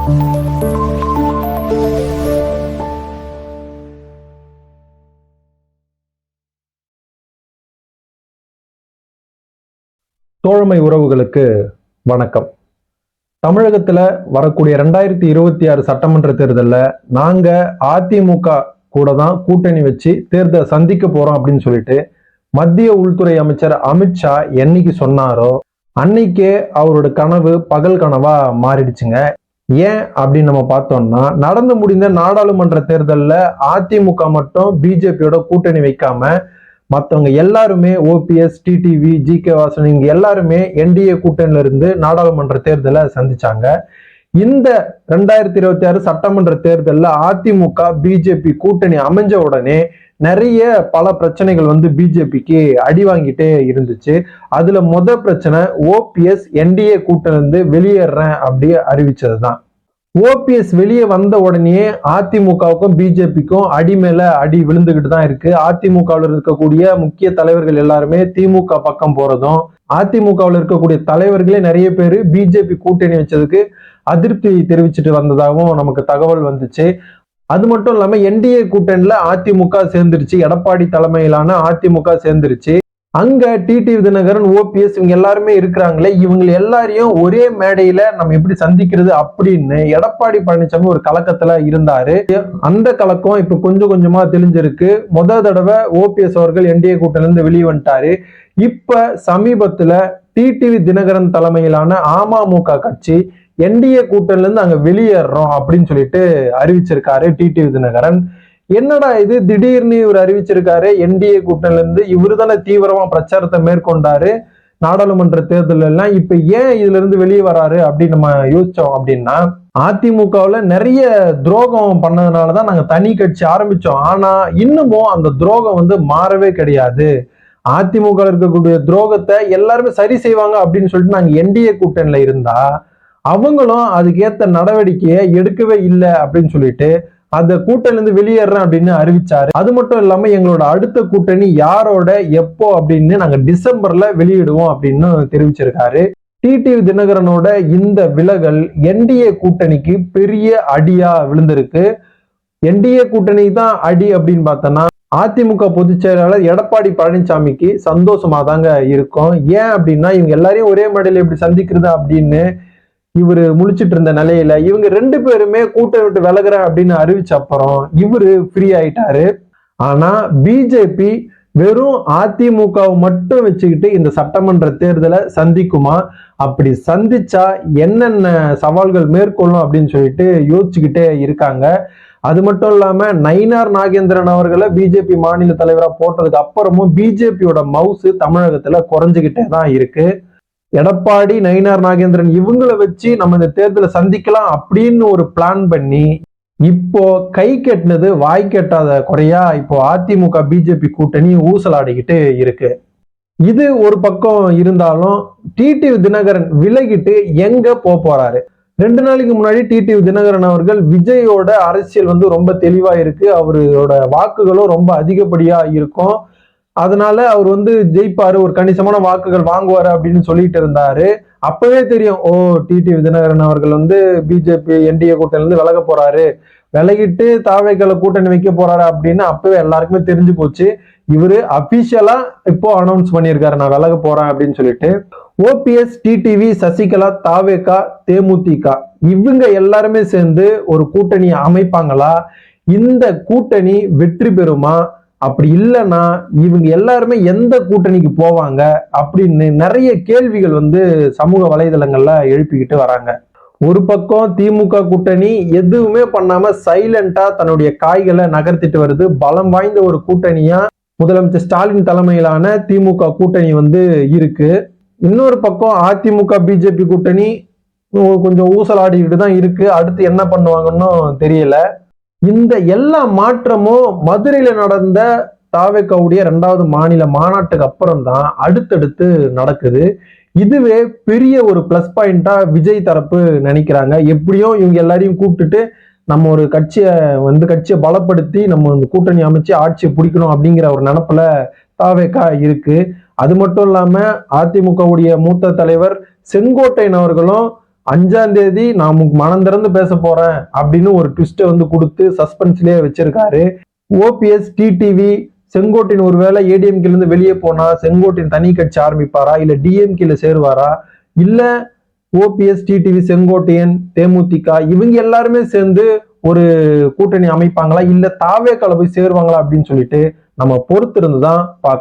தோழமை உறவுகளுக்கு வணக்கம். தமிழகத்துல வரக்கூடிய ரெண்டாயிரத்தி இருபத்தி ஆறு சட்டமன்ற தேர்தலில் நாங்க அதிமுக கூட தான் கூட்டணி வச்சு தேர்தலை சந்திக்க போறோம் அப்படின்னு சொல்லிட்டு மத்திய உள்துறை அமைச்சர் அமித்ஷா என்னைக்கு சொன்னாரோ அன்னைக்கே அவரோட கனவு பகல் கனவா மாறிடுச்சுங்க. ஏன் அப்படின்னு நம்ம பார்த்தோம்னா நடந்து முடிந்த நாடாளுமன்ற தேர்தலில் அதிமுக மட்டும் பிஜேபியோட கூட்டணி வைக்காம மற்றவங்க எல்லாருமே OPS TTV G K Vasan இங்க எல்லாருமே என்டிஏ கூட்டணியிலிருந்து நாடாளுமன்ற தேர்தலை சந்திச்சாங்க. இந்த ரெண்டாயிரத்தி இருபத்தி ஆறு சட்டமன்ற தேர்தலில் அதிமுக பிஜேபி கூட்டணி அமைஞ்ச உடனே நிறைய பல பிரச்சனைகள் வந்து பிஜேபிக்கு அடி வாங்கிட்டே இருந்துச்சு. அதுல முத பிரச்சனை ஓபிஎஸ் என்டிஏ கூட்டணி வந்து வெளியேறேன் அப்படியே அறிவிச்சது தான் ஓபிஎஸ் வெளியே வந்த உடனே அதிமுகவுக்கும் பிஜேபிக்கும் அடி மேல அடி விழுந்துகிட்டு தான் இருக்கு. அதிமுகவில் இருக்கக்கூடிய முக்கிய தலைவர்கள் எல்லாருமே திமுக பக்கம் போறதும் அதிமுகவில் இருக்கக்கூடிய தலைவர்களே நிறைய பேர் பிஜேபி கூட்டணி வச்சதுக்கு அதிருப்தி தெரிவிச்சுட்டு வந்ததாகவும் நமக்கு தகவல் வந்துச்சு. அது மட்டும் இல்லாம என்டிஏ கூட்டணியில அதிமுக சேர்ந்துருச்சு. எடப்பாடி தலைமையிலான அதிமுக சேர்ந்துருச்சு. அங்க டிடி தினகரன் ஓபிஎஸ் இவங்க எல்லாருமே இருக்கிறாங்களே இவங்க எல்லாரையும் ஒரே மேடையில நம்ம எப்படி சந்திக்கிறது அப்படின்னு எடப்பாடி பழனிசாமி ஒரு கலக்கத்துல இருந்தாரு. அந்த கலக்கம் இப்ப கொஞ்சம் கொஞ்சமா தெளிஞ்சிருக்கு. முத தடவை ஓபிஎஸ் அவர்கள் என்டிஏ கூட்டணிலிருந்து வெளியே வந்துட்டாரு. இப்ப சமீபத்துல டிடிவி தினகரன் தலைமையிலான அமமுக கட்சி என்டிஏ கூட்டணில இருந்து அங்க வெளியேறோம் அப்படின்னு சொல்லிட்டு அறிவிச்சிருக்காரு டிடிவி தினகரன் என்னடா இது? திடீர்னு இவர் அறிவிச்சிருக்காரு. என்டிஏ கூட்டணிலிருந்து இவரு தானே தீவிரமா பிரச்சாரத்தை மேற்கொண்டாரு. நாடாளுமன்ற தேர்தல் எல்லாம் இப்ப ஏன் இதுல இருந்து வெளியே வராரு அப்படின்னு நம்ம யோசிச்சோம் அப்படின்னா அதிமுகவுல நிறைய துரோகம் பண்ணதுனாலதான் நாங்க தனி கட்சி ஆரம்பிச்சோம். ஆனா இன்னமும் அந்த துரோகம் வந்து மாறவே கிடையாது. அதிமுக இருக்கக்கூடிய துரோகத்தை எல்லாருமே சரி செய்வாங்க அப்படின்னு சொல்லிட்டு நாங்க என்டிஏ கூட்டணியில இருந்தா அவங்களும் அதுக்கேத்த நடவடிக்கையை எடுக்கவே இல்லை அப்படின்னு சொல்லிட்டு அந்த கூட்டணிலிருந்து வெளியேறேன் அப்படின்னு அறிவிச்சாரு. அது மட்டும் இல்லாம எங்களோட அடுத்த கூட்டணி யாரோட எப்போ அப்படின்னு நாங்க டிசம்பர்ல வெளியிடுவோம் அப்படின்னு தெரிவிச்சிருக்காரு. டிடிவி தினகரனோட இந்த விலகல் என்டிஏ கூட்டணிக்கு பெரிய அடியா விழுந்திருக்கு. என்டிஏ கூட்டணி தான் அடி அப்படின்னு பார்த்தோன்னா அதிமுக பொதுச் செயலாளர் எடப்பாடி பழனிசாமிக்கு சந்தோஷமா தாங்க இருக்கும். ஏன் அப்படின்னா இவங்க எல்லாரையும் ஒரே மேடையில் எப்படி சந்திக்கிறது அப்படின்னு இவர் முழிச்சிட்டு இருந்த நிலையில இவங்க ரெண்டு பேருமே கூட்டம் விட்டு விலகிற அப்படின்னு அறிவிச்ச அப்புறம் இவரு ஃப்ரீ ஆயிட்டாரு. ஆனா பிஜேபி வெறும் அதிமுகவை மட்டும் வச்சுக்கிட்டு இந்த சட்டமன்ற தேர்தலை சந்திக்குமா? அப்படி சந்திச்சா என்னென்ன சவால்கள் மேற்கொள்ளும் அப்படின்னு சொல்லிட்டு யோசிச்சுக்கிட்டே இருக்காங்க. அது மட்டும் இல்லாம நயினார் நாகேந்திரன் அவர்களை பிஜேபி மாநில தலைவராக போட்டதுக்கு அப்புறமும் பிஜேபியோட மவுசு தமிழகத்துல குறைஞ்சுக்கிட்டே தான் இருக்கு. எடப்பாடி நயினார் நாகேந்திரன் இவங்களை வச்சு நம்ம இந்த தேர்தலை சந்திக்கலாம் அப்படின்னு ஒரு பிளான் பண்ணி இப்போ கை கெட்டினது வாய் கெட்டாத குறையா இப்போ அதிமுக பிஜேபி கூட்டணி ஊசலாடிக்கிட்டு இருக்கு. இது ஒரு பக்கம் இருந்தாலும் டிடிவி தினகரன் விலகிட்டு எங்க போக போறாரு? ரெண்டு நாளைக்கு முன்னாடி டிடிவி தினகரன் அவர்கள் விஜயோட அரசியல் வந்து ரொம்ப தெளிவா இருக்கு. அவரோட வாக்குகளும் ரொம்ப அதிகப்படியா இருக்கும். அதனால அவர் வந்து ஜெயிப்பாரு ஒரு கணிசமான வாக்குகள் வாங்குவாரு அப்படின்னு சொல்லிட்டு இருந்தாரு. அப்பவே தெரியும் ஓ டிடி தினகரன் அவர்கள் வந்து பிஜேபி என்டிஏ கூட்டணிலேருந்து விலக போறாரு. விலகிட்டு தாவைக்களை கூட்டணி வைக்க போறாரு அப்படின்னு அப்பவே எல்லாருக்குமே தெரிஞ்சு போச்சு. இவரு அபிஷியலா இப்போ அனௌன்ஸ் பண்ணியிருக்காரு நான் விலக போறேன் அப்படின்னு சொல்லிட்டு. ஓபிஎஸ் டிடிவி சசிகலா தாவேகா தேமுதிக இவங்க எல்லாருமே சேர்ந்து ஒரு கூட்டணி அமைப்பாங்களா? இந்த கூட்டணி வெற்றி பெறுமா? அப்படி இல்லைன்னா இவங்க எல்லாருமே எந்த கூட்டணிக்கு போவாங்க அப்படின்னு நிறைய கேள்விகள் வந்து சமூக வலைதளங்கள்ல எழுப்பிக்கிட்டு வராங்க. ஒரு பக்கம் திமுக கூட்டணி எதுவுமே பண்ணாம சைலண்டா தன்னுடைய காய்களை நகர்த்திட்டு வருது. பலம் வாய்ந்த ஒரு கூட்டணியா முதலமைச்சர் ஸ்டாலின் தலைமையிலான திமுக கூட்டணி வந்து இருக்கு. இன்னொரு பக்கம் அதிமுக பிஜேபி கூட்டணி கொஞ்சம் ஊசலாடிக்கிட்டு தான் இருக்கு. அடுத்து என்ன பண்ணுவாங்கன்னு தெரியல. இந்த எல்லா மாற்றமும் மதுரையில் நடந்த தாவேக்காவுடைய ரெண்டாவது மாநில மாநாட்டுக்கு அப்புறம் தான் அடுத்தடுத்து நடக்குது. இதுவே பெரிய ஒரு பிளஸ் பாயிண்டா விஜய் தரப்பு நினைக்கிறாங்க. எப்படியும் இவங்க எல்லாரையும் கூப்பிட்டுட்டு நம்ம ஒரு கட்சியை வந்து கட்சியை பலப்படுத்தி நம்ம இந்த கூட்டணி அமைச்சு ஆட்சியை பிடிக்கணும் அப்படிங்கிற ஒரு நினப்பில் தாவேக்கா இருக்கு. அது மட்டும் இல்லாமல் அதிமுகவுடைய மூத்த தலைவர் செங்கோட்டையன் அவர்களும் அஞ்சாம் தேதி நான் மனம் திறந்து பேச போறேன் அப்படின்னு ஒரு ட்விஸ்ட்டை வந்து கொடுத்து சஸ்பென்ஸ்லயே வச்சிருக்காரு. ஓபிஎஸ் டிடிவி செங்கோட்டின் ஒருவேளை ஏடிஎம்கேல இருந்து வெளியே போனா செங்கோட்டின் தனி கட்சி ஆரம்பிப்பாரா இல்ல டிஎம்கேல சேருவாரா இல்ல ஓபிஎஸ் டிடிவி செங்கோட்டையன் தேமுதிக இவங்க எல்லாருமே சேர்ந்து ஒரு கூட்டணி அமைப்பாங்களா இல்ல தாவே போய் சேருவாங்களா அப்படின்னு சொல்லிட்டு நம்ம பொறுத்திருந்து தான் பார்க்கணும்.